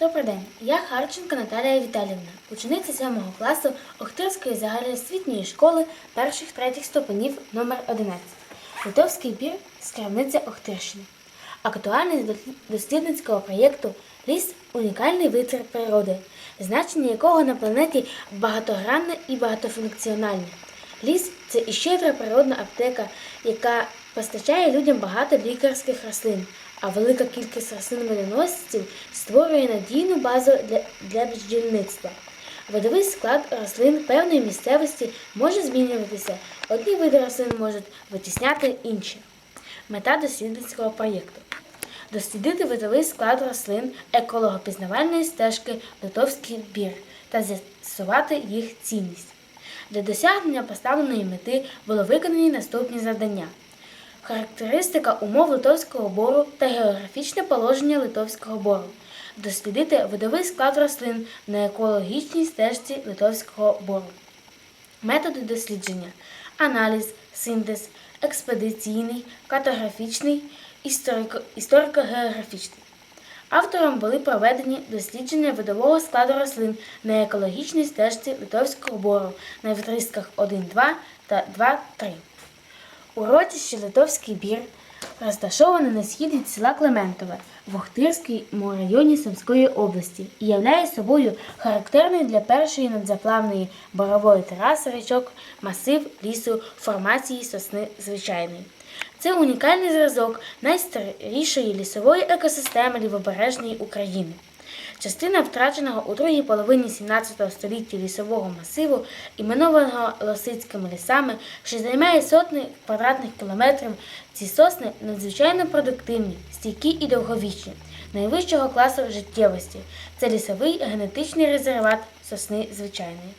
Добрий день, я Харченко Наталія Віталіївна, учениця 7 класу Охтирської загальноосвітньої школи перших третіх ступенів номер 11 Литовський бір з крамниця Охтирщини. Актуальність дос- дослідницького проєкту Ліс унікальний витвір природи, значення якого на планеті багатогранне і багатофункціональне. Ліс це і щедра природна аптека, яка постачає людям багато лікарських рослин, а велика кількість рослин-медоносців створює надійну базу для, для бджільництва. Видовий склад рослин певної місцевості може змінюватися. Одні види рослин можуть витісняти інші. Мета дослідницького проєкту дослідити видовий склад рослин екологопізнавальної стежки Литовський бір та з'ясувати їх цінність. Для досягнення поставленої мети було виконані наступні завдання: характеристика умов литовського бору та географічне положення литовського бору, дослідити видовий склад рослин на екологічній стежці литовського бору. Методи дослідження: аналіз, синтез, експедиційний, картографічний, історико- історико-географічний. Автором були проведені дослідження видового складу рослин на екологічній стежці Литовського бору на відристках 1-2 та 2-3. Урочище Литовський бір розташоване на схід села Клементове в Охтирському районі Сумської області і являє собою характерний для першої надзаплавної борової тераси річок масив лісу формації сосни звичайної. Це унікальний зразок найстарішої лісової екосистеми лівобережної України. Частина втраченого у другій половині 17 століття лісового масиву, іменованого Лосицькими лісами, що займає сотні квадратних кілометрів, ці сосни надзвичайно продуктивні, стійкі і довговічні, найвищого класу життєвості. Це лісовий генетичний резерват сосни звичайної.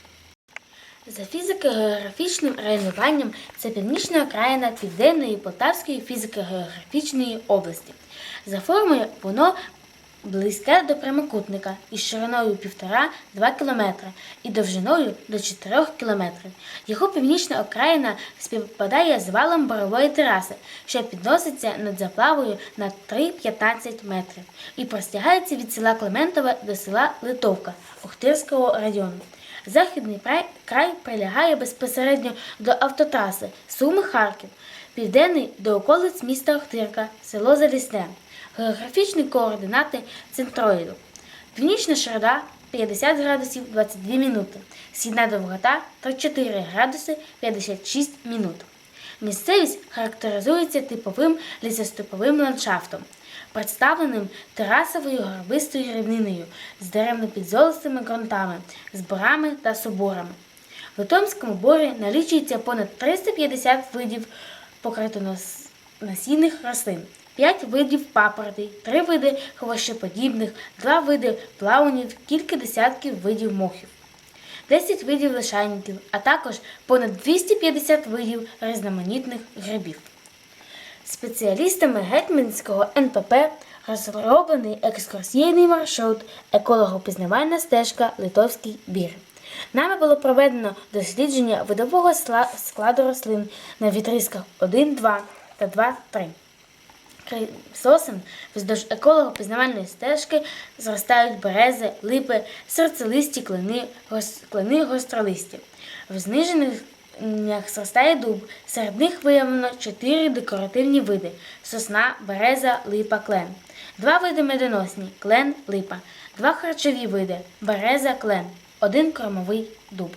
За фізико-географічним районуванням це північна окраїна Південної Полтавської фізико-географічної області. За формою воно близьке до прямокутника із шириною 1,5-2 км і довжиною до 4 км. Його північна окраїна співпадає з валом борової тераси, що підноситься над заплавою на 3-15 метрів і простягається від села Клементове до села Литовка Охтирського району. Західний край, прилягає безпосередньо до автотраси Суми-Харків, південний до околиць міста Охтирка, село Залісне. Географічні координати центроїду. Північна широта 50 градусів 22 минути, східна довгота 34 градуси 56 минут. Місцевість характеризується типовим лісостеповим ландшафтом, представленим терасовою горбистою рівниною з деревно-підзолистими ґрунтами, з борами та соборами. В Литомському борі налічується понад 350 видів покритоносійних рослин, 5 видів папоротей, 3 види хвощеподібних, 2 види плавунів, кілька десятків видів мохів. 10 видів лишайників, а також понад 250 видів різноманітних грибів. Спеціалістами Гетьманського НПП розроблений екскурсійний маршрут еколого-пізнавальна стежка Литовський бір. Нами було проведено дослідження видового складу рослин на відрізках 1, 2 та 2, 3. Крім сосен вздовж еколого-пізнавальної стежки зростають берези, липи, серцелисті клини, клини гостролисті. В знижених м, зростає дуб. Серед них виявлено чотири декоративні види: сосна, береза, липа, клен. Два види медоносні клен, липа, два харчові види береза, клен, один кормовий дуб.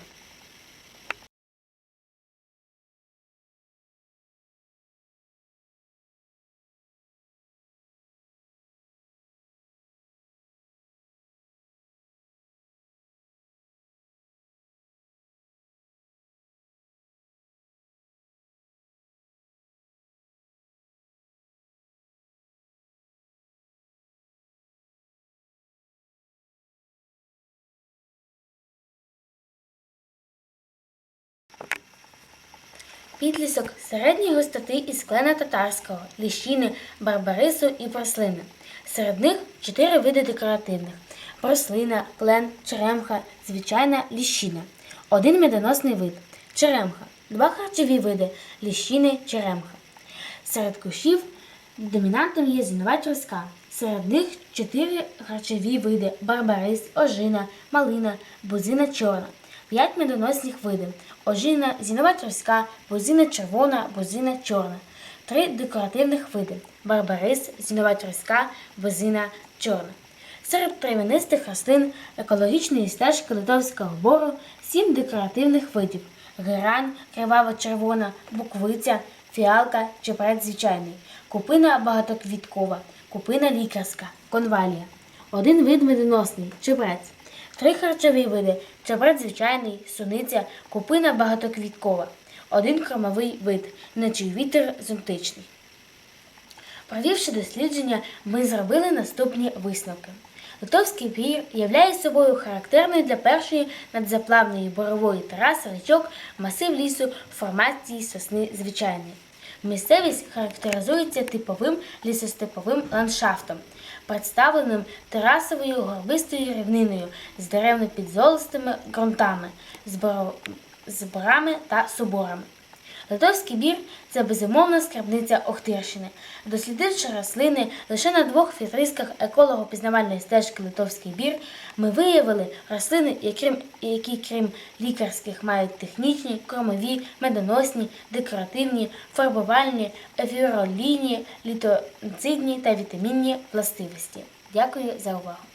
Підлісок середньої густоти із клена татарського, ліщини, барбарису і прослини. Серед них чотири види декоративних: прослина, клен, черемха, звичайна ліщина. Один медоносний вид черемха, два харчові види ліщини, черемха. Серед кущів домінантом є зінова тріска, Серед них чотири харчові види барбарис, ожина, малина, бузина чорна. П'ять медоносних видів ожина, зінова тріска, бузина червона, бузина чорна. Три декоративних види барбарис, зінова тріска, бузина чорна. Серед трав'янистих рослин екологічної стежки литовського бору сім декоративних видів герань, криваво-червона, буквиця, фіалка, чепрець звичайний, купина багатоквіткова, купина лікарська, конвалія. Один вид медоносний чебрець. Три харчові види чебрець звичайний, суниця, купина багатоквіткова. Один кормовий вид, наче вітер зонтичний. Провівши дослідження, ми зробили наступні висновки. Литовський пір являє собою характерний для першої надзаплавної борової тераси річок масив лісу в формації сосни звичайної. Місцевість характеризується типовим лісостеповим ландшафтом, представленим терасовою горбистою рівниною з деревно-підзолистими ґрунтами, з борами та соборами. Литовський бір це безумовна скарбниця Охтирщини. Дослідивши рослини лише на двох фітрисках еколого-пізнавальної стежки Литовський бір, ми виявили рослини, які, крім лікарських мають технічні, кормові, медоносні, декоративні, фарбувальні, ефіролійні, літоцидні та вітамінні властивості. Дякую за увагу!